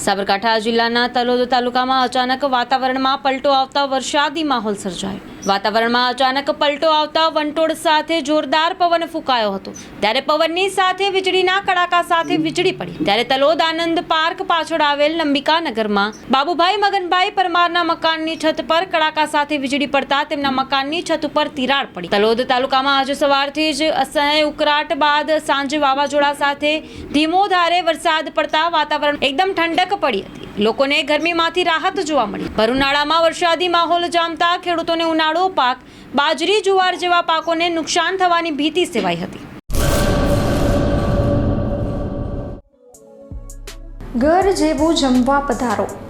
સાબરકાંઠા જિલ્લાના તલોદ તાલુકામાં અચાનક વાતાવરણમાં પલટો આવતા વરસાદી માહોલ સર્જાયો. વાતાવરણમાં અચાનક પલટો આવતા વંટોળ સાથે જોરદાર પવન ફૂંકાયો હતો. ત્યારે પવનની સાથે વીજળીના કડાકા સાથે વીજળી પડી. ત્યારે તલોદ આનંદ પાર્ક પાછળ આવેલ નગરમાં બાબુભાઈ મગનભાઈ પરમારના મકાનની છત પર કડાકા સાથે વીજળી પડતા તેમના મકાનની છત ઉપર તિરાડ પડી. તલોદ તાલુકામાં આજે સવારથી જ અસહ્ય ઉકરાટ બાદ સાંજે વાવાઝોડા સાથે ધીમો ધારે વરસાદ પડતા વાતાવરણ એકદમ ઠંડક પડી હતી. લોકોને ગરમીમાંથી રાહત જોવા મળી. ભર ઉનાળામાં વરસાદી માહોલ જામતા ખેડૂતોને ઉનાળો પાક, બાજરી, જુવાર જેવા પાકોને નુકસાન થવાની ભીતિ સેવાઈ હતી. ઘર જેવું જમવા પધારો.